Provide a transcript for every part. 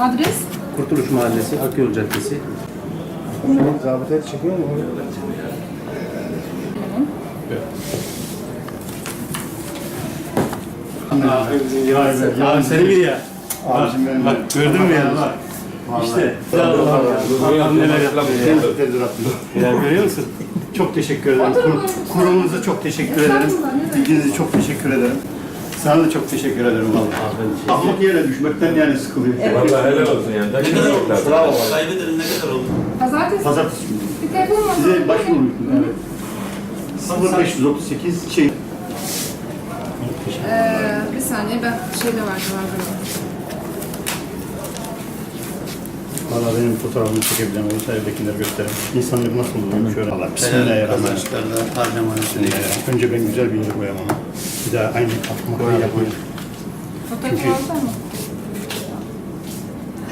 Adres? Kurtuluş Mahallesi, Akyol Caddesi. Zabıta çekiyor mu? Ya seni bir ya. Abicim benim. Bak gördün mü ya? Bak. İşte. Neler ya. Görüyor musun? Çok teşekkür ederim. Kur, kurumunuza çok teşekkür ederim. İlginize çok teşekkür ederim. Sana da çok teşekkür ederim vallahi. Ahmak yere düşmekten yani sıkılıyor. Vallahi helal olsun yani. Ne kadar oldu? Bravo. Kaybedelim ne kadar oldu? Pazartesi. Pazartesi günü. Bir telefon var. Size başvurmuştum. Evet. 0538 şey. Ee, bir saniye ben şeyde var var Valla benim fotoğrafımı çekebileceğim olursa evdekileri göstereyim. İnsanlık nasıl olur? Şöyle Allah. Bismillahirrahmanirrahim. harcamanı Önce ben güzel bir yere koyayım ama. Bir daha aynı. Fotoğrafı alsana mı?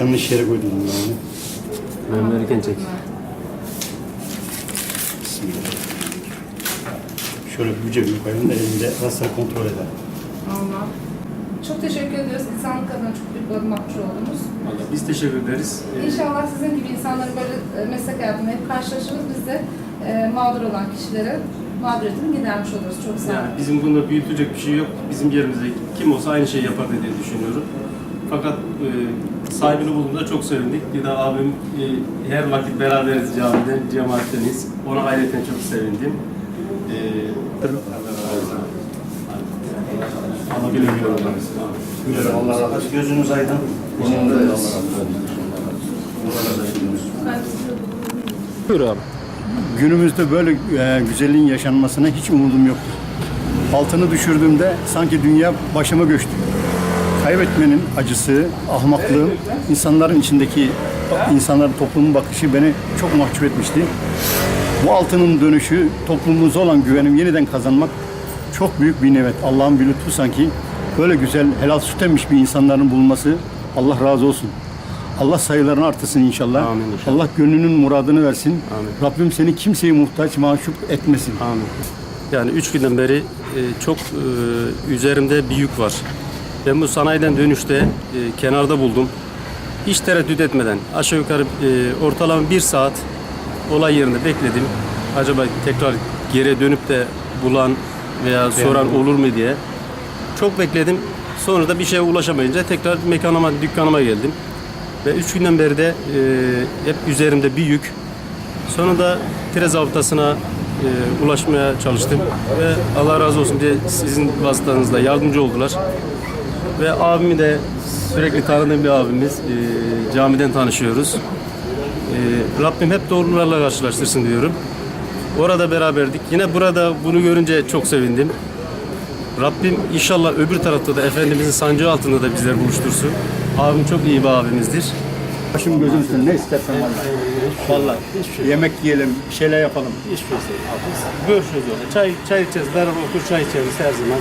Yanlış yere koydum ben onu. Ben verirken çek. Bismillah. Şöyle bir cebime koyayım da elimde rastları kontrol eder. Allah. Çok teşekkür ediyoruz. İnsanlık adına çok büyük bir adım atmış oldunuz. Vallahi biz teşekkür ederiz. Ee, İnşallah sizin gibi insanların böyle e, meslek hayatında hep karşılaşırız. Biz de e, mağdur olan kişilere mağduriyetini gidermiş oluruz. Çok sağ Yani olun. bizim bunda büyütecek bir şey yok. Bizim yerimizde kim olsa aynı şeyi yapar diye düşünüyorum. Fakat e, sahibini bulduğumda çok sevindik. Bir de abim e, her vakit beraberiz camide, cemaatteniz. Ona ayrıca çok sevindim. E, Allah güle güle olsun. Allah razı olsun. Gözünüz aydın. Buyur abi. Günümüzde böyle e, güzelliğin yaşanmasına hiç umudum yoktu. Altını düşürdüğümde sanki dünya başıma göçtü. Kaybetmenin acısı, ahmaklığım, insanların içindeki insanların toplumun bakışı beni çok mahcup etmişti. Bu altının dönüşü, toplumumuza olan güvenim yeniden kazanmak çok büyük bir nimet. Allah'ın bir lütfu sanki. Böyle güzel, helal süt emmiş bir insanların bulunması Allah razı olsun. Allah sayılarını artırsın inşallah. Amin inşallah. Allah gönlünün muradını versin. Amin. Rabbim seni kimseye muhtaç, mahcup etmesin. Amin. Yani üç günden beri e, çok e, üzerimde bir yük var. Ben bu sanayiden dönüşte e, kenarda buldum. Hiç tereddüt etmeden aşağı yukarı e, ortalama bir saat olay yerinde bekledim. Acaba tekrar geri dönüp de bulan veya soran olur mu diye. Çok bekledim. Sonra da bir şeye ulaşamayınca tekrar mekanıma, dükkanıma geldim. Ve üç günden beri de e, hep üzerimde bir yük. Sonunda tire zabıtasına e, ulaşmaya çalıştım ve Allah razı olsun diye sizin vasıtanızla yardımcı oldular. Ve abimi de sürekli tanıdığım bir abimiz. E, camiden tanışıyoruz. E, Rabbim hep doğrularla karşılaştırsın diyorum. Orada beraberdik. Yine burada bunu görünce çok sevindim. Rabbim inşallah öbür tarafta da Efendimizin sancı altında da bizleri buluştursun. Abim çok iyi bir abimizdir. Başım gözüm üstüne ne istersen vallahi. Vallahi hiçbir şey Yemek yiyelim, bir şeyler yapalım. Hiçbir şey. Görüşürüz orada. Çay, çay içeceğiz. Beraber otur çay içeriz her zaman.